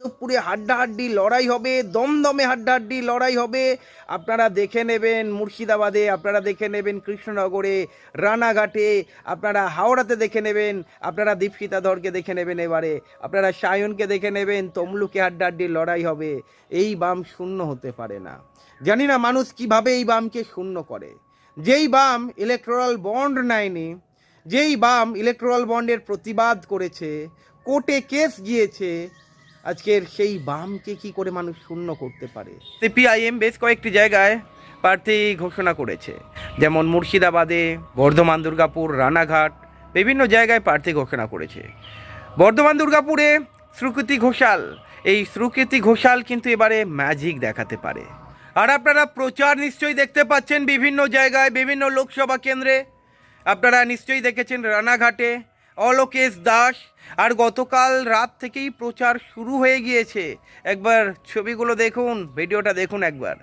যাদবপুরে হাড্ডাহাড্ডি লড়াই হবে, দমদমে হাড্ডাহাড্ডি লড়াই হবে। আপনারা দেখে নেবেন মুর্শিদাবাদে, আপনারা দেখে নেবেন কৃষ্ণনগরে, রানাঘাটে, আপনারা হাওড়াতে দেখে নেবেন, আপনারা দীপশিতা ধরকে দেখে নেবেন এবারে। আপনারা সায়নকে দেখে নেবেন, তমলুকে হাড্ডাহাড্ডি লড়াই হবে। এই বাম শূন্য হতে পারে না। জানি না মানুষ কীভাবে এই বামকে শূন্য করে। যেই বাম ইলেকট্রাল বন্ড নেয়নি, যেই বাম ইলেকট্রাল বন্ডের প্রতিবাদ করেছে, কোর্টে কেস গিয়েছে আজকের সেই বামকে কি করে মানুষ শূন্য করতে পারে? সিপিআইএম বেশ কয়েকটি জায়গায় প্রার্থী ঘোষণা করেছে। যেমন মুর্শিদাবাদে, বর্ধমান দুর্গাপুর, রানাঘাট, বিভিন্ন জায়গায় প্রার্থী ঘোষণা করেছে। বর্ধমান দুর্গাপুরে শ্রুকৃতি ঘোষাল। এই শ্রুকৃতি ঘোষাল কিন্তু এবারে ম্যাজিক দেখাতে পারে। আর আপনারা প্রচার নিশ্চয়ই দেখতে পাচ্ছেন বিভিন্ন জায়গায়, বিভিন্ন লোকসভা কেন্দ্রে। আপনারা নিশ্চয়ই দেখেছেন রানাঘাটে অলোকেশ দাস। আর গতকাল রাত থেকেই প্রচার শুরু হয়ে গিয়েছে। একবার ছবিগুলো দেখুন ভিডিওটা দেখুন একবার।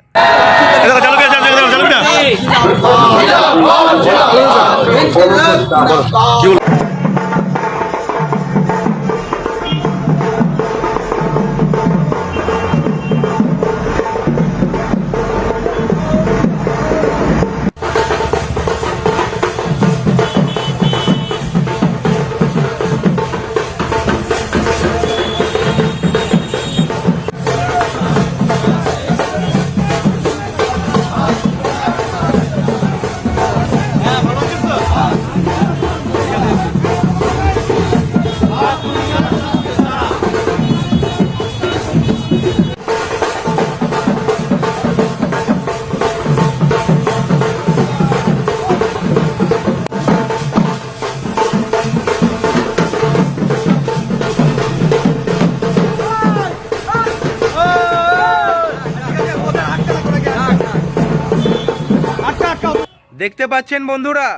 দেখতে পাচ্ছেন বন্ধুরা?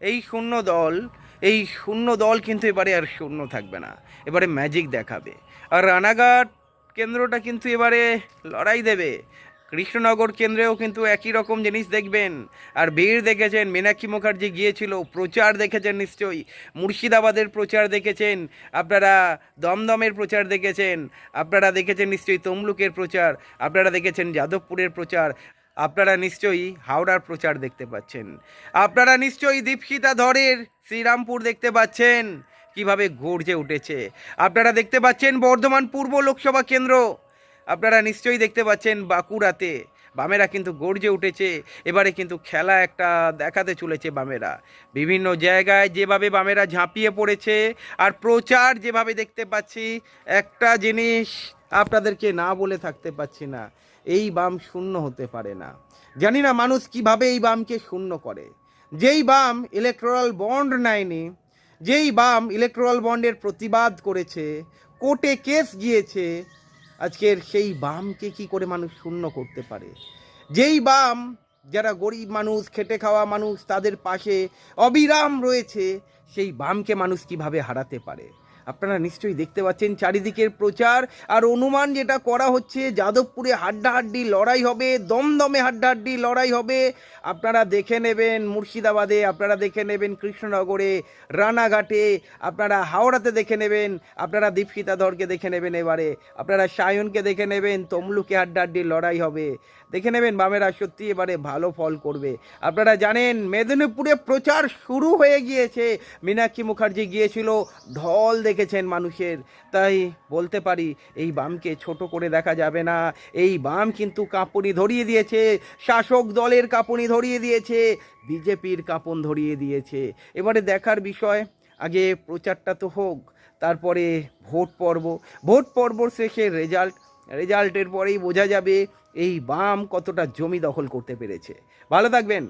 এই শূন্য দল, এই শূন্য দল কিন্তু এবারে আর শূন্য থাকবে না। এবারে ম্যাজিক দেখাবে। আর রানাঘাট কেন্দ্রটা কিন্তু এবারে লড়াই দেবে। কৃষ্ণনগর কেন্দ্রেও কিন্তু একই রকম জিনিস দেখবেন। আর ভিড় দেখেছেন, মীনাক্ষী মুখার্জি গিয়েছিল, প্রচার দেখেছেন নিশ্চয়ই। মুর্শিদাবাদের প্রচার দেখেছেন, আপনারা দমদমের প্রচার দেখেছেন, আপনারা দেখেছেন নিশ্চয়ই তমলুকের প্রচার, আপনারা দেখেছেন যাদবপুরের প্রচার। আপনারা নিশ্চয়ই হাওড়ার প্রচার দেখতে পাচ্ছেন। আপনারা নিশ্চয়ই দীপশিতা ধরের শ্রীরামপুর দেখতে পাচ্ছেন। কীভাবে গর্জে উঠেছে। আপনারা দেখতে পাচ্ছেন বর্ধমান পূর্ব লোকসভা কেন্দ্র। আপনারা নিশ্চয়ই দেখতে পাচ্ছেন বাঁকুড়াতে। বামেরা কিন্তু গর্জে উঠেছে। এবারে কিন্তু খেলা একটা দেখাতে চলেছে বামেরা। বিভিন্ন জায়গায় যেভাবে বামেরা ঝাঁপিয়ে পড়েছে, আর প্রচার যেভাবে দেখতে পাচ্ছি, একটা জিনিস আপনাদেরকে না বলে থাকতে পাচ্ছি না। এই বাম শূন্য হতে পারে না। জানি না মানুষ কীভাবে এই বামকে শূন্য করে। যেই বাম ইলেকট্রাল বন্ড নেয়নি, যেই বাম ইলেকট্রাল বন্ডের প্রতিবাদ করেছে, কোর্টে কেস গিয়েছে, আজকের সেই বামকে কি করে মানুষ শূন্য করতে পারে? যেই বাম যারা গরিব মানুষ, খেটে খাওয়া মানুষ, তাদের পাশে অবিরাম রয়েছে, সেই বামকে মানুষ কীভাবে হারাতে পারে? আপনারা নিশ্চয়ই দেখতে পাচ্ছেন চারিদিকের প্রচার। আর অনুমান যেটা করা হচ্ছে, যাদবপুরে হাড্ডাহাড্ডি লড়াই হবে, দমদমে হাড্ডাহাড্ডি লড়াই হবে। আপনারা দেখে নেবেন মুর্শিদাবাদে, আপনারা দেখে নেবেন কৃষ্ণনগরে, রানাঘাটে, আপনারা হাওড়াতে দেখে নেবেন, আপনারা দীপশিতা ধরকে দেখে নেবেন এবারে। আপনারা সায়নকে দেখে নেবেন, তমলুকে হাড্ডাহাড্ডি লড়াই হবে। দেখে নেবেন বামেরা সত্যি এবারে ভালো ফল করবে। আপনারা জানেন, মেদিনীপুরে প্রচার শুরু হয়ে গিয়েছে। মীনাক্ষী মুখার্জি গিয়েছিল, ঢল দেখেছেন মানুষের। তাই বলতে পারি, এই বামকে ছোট করে দেখা যাবে না। এই বাম কিন্তু কাঁপুনি ধরিয়ে দিয়েছে, শাসক দলের কাঁপুনি ধরিয়ে দিয়েছে, বিজেপির কাঁপন ধরিয়ে দিয়েছে। এবারে দেখার বিষয়, আগে প্রচারটা তো হোক, তারপরে ভোট পর্ব। ভোট পর্ব শেষে রেজাল্ট, রেজাল্টের পরেই বোঝা যাবে, এই বাম কতটা জমি দখল করতে পেরেছে। ভালো থাকবেন।